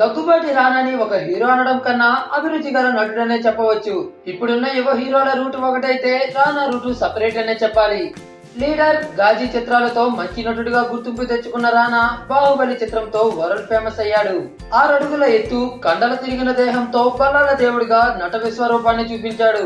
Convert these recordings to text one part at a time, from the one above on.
దగ్గుబాటి రానని ఒక హీరో అనడం కన్నా అభిరుచి గల నటుడనే చెప్పవచ్చు. ఇప్పుడున్న యువ హీరోల రూట్ ఒకటైతే రానా రూటు సపరేట్ అనే చెప్పాలి. లీడర్ గాజీ చిత్రాలతో మంచి నటుడిగా గుర్తింపు తెచ్చుకున్న రానా బాహుబలి చిత్రంతో వరల్డ్ ఫేమస్ అయ్యాడు. ఆరడుగుల ఎత్తు కండల తిరిగిన దేహంతో బల్లాల దేవుడిగా నట విశ్వరూపాన్ని చూపించాడు.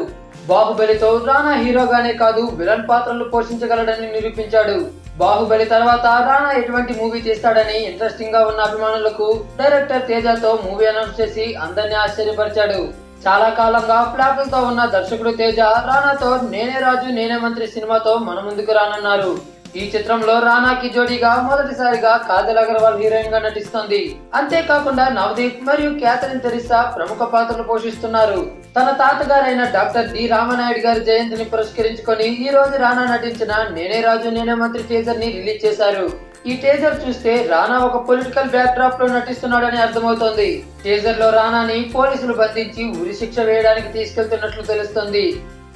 బాహుబలితో రానా హీరోగానే కాదు విలన్ పాత్రలు పోషించగలడని నిరూపించాడు. బాహుబలి తర్వాత రానా ఎటువంటి మూవీ చేస్తాడని ఇంట్రెస్టింగ్గా ఉన్న అభిమానులకు డైరెక్టర్ తేజతో మూవీ అనౌన్స్ చేసి అందరినీ ఆశ్చర్యపరిచాడు. చాలా కాలంగా ఫ్లాపులతో ఉన్న దర్శకుడు తేజ రానాతో నేనే రాజు నేనే మంత్రి సినిమాతో మన ముందుకు రానున్నారు. ఈ చిత్రంలో రానాకి జోడీగా మొదటిసారిగా కాజల్ అగర్వాల్ హీరోయిన్గా నటిస్తోంది. అంతేకాకుండా నవదీప్ మరియు క్యాథరిన్ తెరిసా ప్రముఖ పాత్రలు పోషిస్తున్నారు. తన తాతగారైన డాక్టర్ డి రామనాయుడు గారి జయంతిని పురస్కరించుకొని ఈ రోజు రానా నటించిన నేనే రాజు నేనే మంత్రి టీజర్ని రిలీజ్ చేశారు. ఈ టేజర్ చూస్తే రానా ఒక పొలిటికల్ బ్యాక్ డ్రాప్లో నటిస్తున్నాడని అర్థమవుతోంది. టేజర్లో రానాని పోలీసులు బంధించి ఉరి శిక్ష వేయడానికి తీసుకెళ్తున్నట్లు తెలుస్తోంది.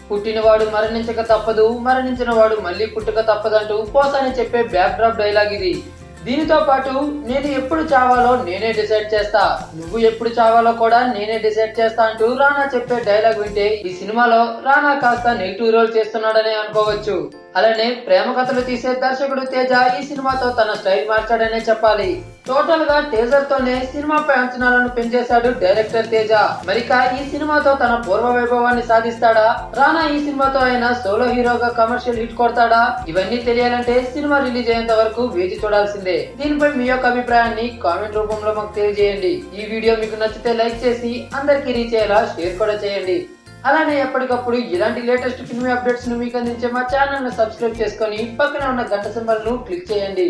పుట్టినవాడు మరణించక తప్పదు మరణించిన వాడు మళ్ళీ పుట్టక తప్పదంటూ పోసాని చెప్పే బ్యాక్ డ్రాప్ డైలాగ్ ఇది. దీనితో పాటు నేను ఎప్పుడు చావాలో నేనే డిసైడ్ చేస్తా నువ్వు ఎప్పుడు చావాలో కూడా నేనే డిసైడ్ చేస్తా అంటూ రానా చెప్పే డైలాగ్ వింటే ఈ సినిమాలో రానా కాస్త నెగిటివ్ రోల్ చేస్తున్నాడని అనుకోవచ్చు. అలానే ప్రేమ కథలు తీసే దర్శకుడు తేజ ఈ సినిమాతో తన స్టైల్ మార్చాడనే చెప్పాలి. టోటల్గా టేజర్ తోనే సినిమాపై అంచనాలను పెంచేశాడు డైరెక్టర్ తేజ. మరిక ఈ సినిమాతో తన పూర్వ వైభవాన్ని సాధిస్తాడా? రానా ఈ సినిమాతో ఆయన సోలో హీరోగా కమర్షియల్ హిట్ కొడతాడా? ఇవన్నీ తెలియాలంటే సినిమా రిలీజ్ అయ్యేంత వరకు వేచి చూడాల్సిందే. దీనిపై మీ యొక్క అభిప్రాయాన్ని కామెంట్ రూపంలో మాకు తెలియజేయండి. ఈ వీడియో మీకు నచ్చితే లైక్ చేసి అందరికీ రీచ్ అయ్యేలా షేర్ కూడా చేయండి. అలానే ఎప్పటికప్పుడు ఇలాంటి లేటెస్ట్ ఫిల్మీ అప్డేట్స్ను మీకు అందించే మా ఛానల్ను సబ్స్క్రైబ్ చేసుకొని పక్కన ఉన్న గంట సింబల్ను క్లిక్ చేయండి.